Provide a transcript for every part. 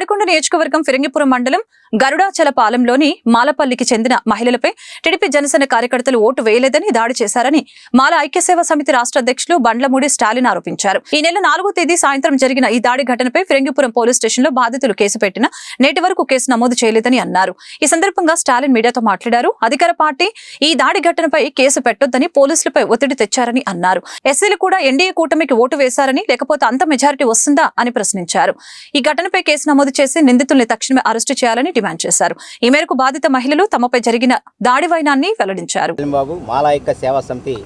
తాడికొండ నియోజకవర్గం ఫిరంగిపురం మండలం గరుడాచలపాలెంలోని మాలపల్లికి చెందిన మహిళలపై టీడీపీ జనసేన కార్యకర్తలు ఓటు వేయలేదని దాడి చేశారని మాల ఐక్యసేవ సమితి రాష్ట్ర అధ్యక్షులు బండ్లమూడి స్టాలిన్ ఆరోపించారు. ఈ నెల నాలుగో తేదీ సాయంత్రం జరిగిన ఈ దాడి ఘటనపై ఫిరంగిపురం పోలీస్ స్టేషన్లో బాధితులు కేసు పెట్టిన నేటి వరకు కేసు నమోదు చేయలేదని అన్నారు. ఈ సందర్భంగా స్టాలిన్ మీడియాతో మాట్లాడారు. అధికార పార్టీ ఈ దాడి ఘటనపై కేసు పెట్టొద్దని పోలీసులపై ఒత్తిడి తెచ్చారని అన్నారు. ఎస్సీలు కూడా ఎన్డీఏ కూటమికి ఓటు వేశారని లేకపోతే అంత మెజారిటీ వస్తుందా అని ప్రశ్నించారు. ఈ ఘటనపై కేసు నమోదు చేసి నిందితుల్ని తక్షణమే అరెస్టు చేయాలని డిమాండ్ చేశారు. ఈ మేరకు బాధిత మహిళలు తమపై జరిగిన దాడి వైనాన్ని వెల్లడించారు. బాబు మాలాయిక సేవా సమితి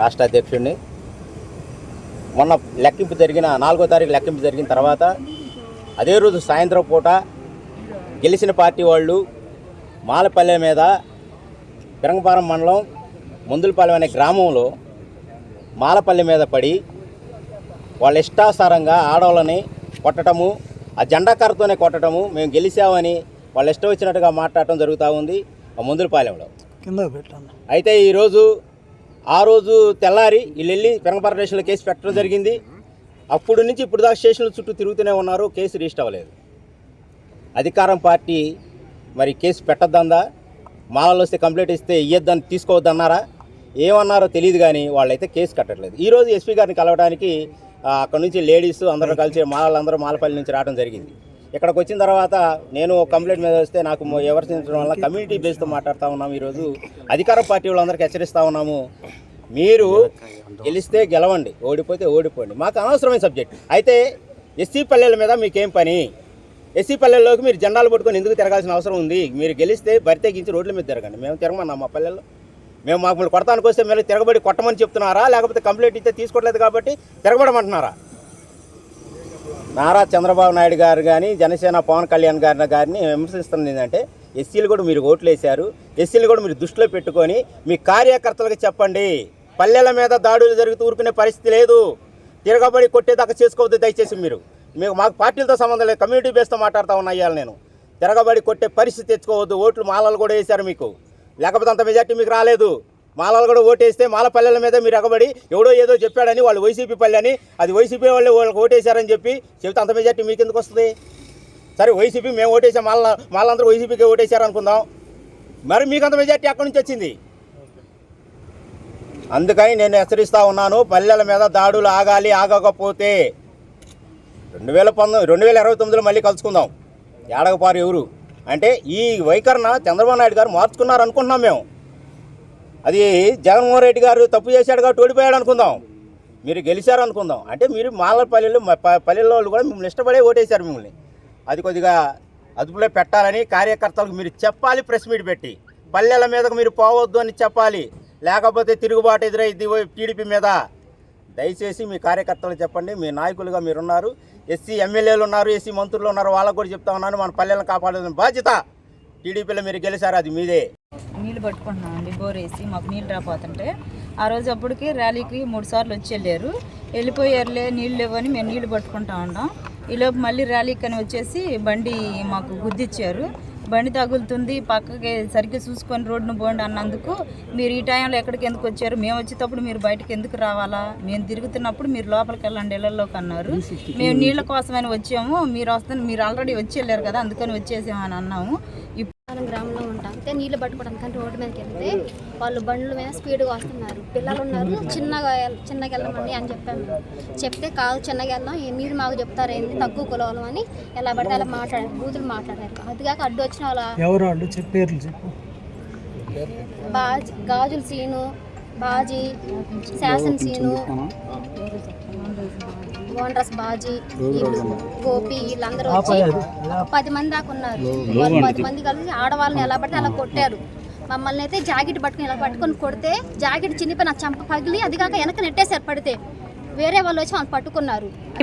రాష్ట్ర అధ్యక్షుడిని. మొన్న లెక్కింపు జరిగిన నాలుగో తారీఖు లెక్కింపు జరిగిన తర్వాత అదే రోజు సాయంత్రం పూట గెలిచిన పార్టీ వాళ్ళు మాలపల్లె మీద పిరంగపారం మండలం ముందులపాలెం అనే గ్రామంలో మాలపల్లె మీద పడి వాళ్ళ ఇష్టాసారంగా ఆడవాళ్ళని కొట్టడము ఆ జెండా కర్రతోనే కొట్టడము మేము గెలిచామని వాళ్ళ ఇష్టం వచ్చినట్టుగా మాట్లాడటం జరుగుతూ ఉంది. ఆ ముందులపాలెంలో కింద పెట్టాను అయితే ఈరోజు ఆ రోజు తెల్లారి వీళ్ళు వెళ్ళి పెరంగపార స్టేషన్లో కేసు పెట్టడం జరిగింది. అప్పుడు నుంచి ఇప్పుడు దాకా స్టేషన్ల చుట్టూ తిరుగుతూనే ఉన్నారు. కేసు రిజిస్టర్ అవ్వలేదు. అధికారం పార్టీ మరి కేసు పెట్టద్దందా? మాలలో వస్తే కంప్లైంట్ ఇస్తే ఇయ్యద్దని తీసుకోవద్దన్నారా? ఏమన్నారో తెలియదు కానీ వాళ్ళైతే కేసు కట్టట్లేదు. ఈరోజు ఎస్పీ గారిని కలవడానికి అక్కడ నుంచి లేడీస్ అందరూ కలిసి మాలందరూ మాలపల్లి నుంచి రావడం జరిగింది. ఇక్కడికి వచ్చిన తర్వాత నేను కంప్లైంట్ మీద వస్తే నాకు మొ- విమర్శించడం వల్ల కమ్యూనిటీ బేస్తో మాట్లాడుతూ ఉన్నాము ఈరోజు. అధికార పార్టీ వాళ్ళందరికీ హెచ్చరిస్తూ ఉన్నాము. మీరు గెలిస్తే గెలవండి ఓడిపోతే ఓడిపోండి. మాకు అనవసరమైన సబ్జెక్ట్. అయితే ఎస్సీ పల్లెల మీద మీకేం పని? ఎస్సీ పల్లెల్లోకి మీరు జెండాలు పట్టుకొని ఎందుకు తిరగాల్సిన అవసరం ఉంది? మీరు గెలిస్తే బరి తెగించి రోడ్ల మీద తిరగండి. మేము తిరగమన్నాం మా పల్లెల్లో. మేము మాకు కొడతానికి వస్తే మీరు తిరగబడి కొట్టమని చెప్తున్నారా? లేకపోతే కంప్లైంట్ ఇస్తే తీసుకోవట్లేదు కాబట్టి తిరగబడమంటున్నారా? నారా చంద్రబాబు నాయుడు గారు కానీ జనసేన పవన్ కళ్యాణ్ గారిని గారిని విమర్శిస్తున్నది ఏంటంటే ఎస్సీలు కూడా మీరు ఓట్లు వేశారు. ఎస్సీలు కూడా మీరు దృష్టిలో పెట్టుకొని మీ కార్యకర్తలకు చెప్పండి. పల్లెల మీద దాడులు జరుగుతూ ఊరుకునే పరిస్థితి లేదు. తిరగబడి కొట్టేదాకా చేసుకోవద్దు దయచేసి మీరు. మీకు మాకు పార్టీలతో సంబంధం లేదు. కమ్యూనిటీ బేస్తో మాట్లాడుతూ ఉన్నా నేను. తిరగబడి కొట్టే పరిస్థితి తెచ్చుకోవద్దు. ఓట్లు మాలలు కూడా వేశారు మీకు. లేకపోతే అంత మెజార్టీ మీకు రాలేదు. మాలలు కూడా ఓటేస్తే మాల పల్లెల మీద మీరు ఎగబడి ఎవడో ఏదో చెప్పాడని వాళ్ళు వైసీపీ పల్లె అని అది వైసీపీ వాళ్ళు వాళ్ళకి ఓటేశారని చెప్పి చెబితే అంత మెజార్టీ మీకు ఎందుకు వస్తుంది? సరే వైసీపీ మేము ఓటేసాం మాల మాలందరూ వైసీపీకి ఓటేశారు అనుకుందాం. మరి మీకు అంత మెజార్టీ అక్కడి నుంచి వచ్చింది? అందుకని నేను హెచ్చరిస్తూ ఉన్నాను పల్లెల మీద దాడులు ఆగాలి ఆగకపోతే. రెండు వేల పంతొమ్మిది రెండు వేల ఇరవై తొమ్మిదిలో మళ్ళీ కలుసుకుందాం. ఏడగపారు ఎవరు? అంటే ఈ వైఖరణ చంద్రబాబు నాయుడు గారు మార్చుకున్నారు అనుకుంటున్నాం మేము. అది జగన్మోహన్ రెడ్డి గారు తప్పు చేశాడు కాబట్టి ఓడిపోయాడు అనుకుందాం. మీరు గెలిచారు అనుకుందాం అంటే మీరు మాల పల్లెలు పల్లెల్లో వాళ్ళు కూడా మిమ్మల్ని ఇష్టపడే ఓటేశారు మిమ్మల్ని. అది కొద్దిగా అదుపులో పెట్టాలని కార్యకర్తలకు మీరు చెప్పాలి ప్రెస్ మీట్ పెట్టి. పల్లెల మీదకు మీరు పోవద్దు అని చెప్పాలి. లేకపోతే తిరుగుబాటు ఎదురైద్ది టీడీపీ మీద. దయచేసి మీ కార్యకర్తలు చెప్పండి మీ నాయకులుగా మీరున్నారు ఎస్సీ ఎమ్మెల్యేలు ఉన్నారు ఎస్సీ మంత్రులు ఉన్నారు వాళ్ళకు కూడా చెప్తా ఉన్నాను మన పల్లెలను కాపాడాల్సిన బాధ్యత. టీడీపీలో మీరు గెలిచారు అది మీదే. నీళ్ళు పట్టుకుంటున్నాం అండి బోరేసి మాకు నీళ్ళు రాపోతుంటే ఆ రోజు అప్పటికి ర్యాలీకి మూడు సార్లు వచ్చి వెళ్ళారు. వెళ్ళిపోయారులే నీళ్ళు లేవని మేము నీళ్ళు పట్టుకుంటా ఉన్నాం. ఈలోపు మళ్ళీ ర్యాలీకి అని వచ్చేసి బండి మాకు గుద్దిచ్చారు. బండి తగులుతుంది పక్కకి సరిగ్గా చూసుకొని రోడ్డును పోండి అన్నందుకు. మీరు ఈ టైంలో ఎక్కడికి ఎందుకు వచ్చారు? మేము వచ్చేటప్పుడు మీరు బయటకు ఎందుకు రావాలా? మేము తిరుగుతున్నప్పుడు మీరు లోపలికి వెళ్ళండి ఇళ్ళలోకి అన్నారు. మేము నీళ్ళ కోసమని వచ్చాము. మీరు వస్తాను మీరు ఆల్రెడీ వచ్చి వెళ్ళారు కదా అందుకని వచ్చేసామని అన్నాము. గ్రామంలో ఉంటాం. అయితే నీళ్ళు పట్టుకోవడానికి కానీ రోడ్డు మీదకి వెళ్తే వాళ్ళు బండ్ల మీద స్పీడ్గా వస్తున్నారు. పిల్లలు ఉన్నారు చిన్నగా చిన్నగా వెళ్ళమండి అని చెప్పాము. చెప్తే కాదు చిన్నగా వెళ్దాం మీరు మాకు చెప్తారు ఏంది తక్కువ కులవలం అని ఎలా పడితే అలా మాట్లాడారు బూతులు మాట్లాడారు. అదిగాక అడ్డు వచ్చిన వాళ్ళ ఎవరు చెప్పు. గాజుల సీను బాజీ శాసన సీను ఓనరస్ బాజీ వీళ్ళు గోపి వీళ్ళందరూ వచ్చి పది మంది దాకా ఉన్నారు. వాళ్ళు పది మంది కలిసి ఆడవాళ్ళని ఎలా పడితే అలా కొట్టారు. మమ్మల్ని అయితే జాకెట్ పట్టుకుని ఇలా పట్టుకొని కొడితే జాకెట్ చిన్నిపోయి నా చంప పగిలి అది కాక వెనక నెట్టేసారు పడితే. వేరే వాళ్ళు వచ్చి వాళ్ళు పట్టుకున్నారు.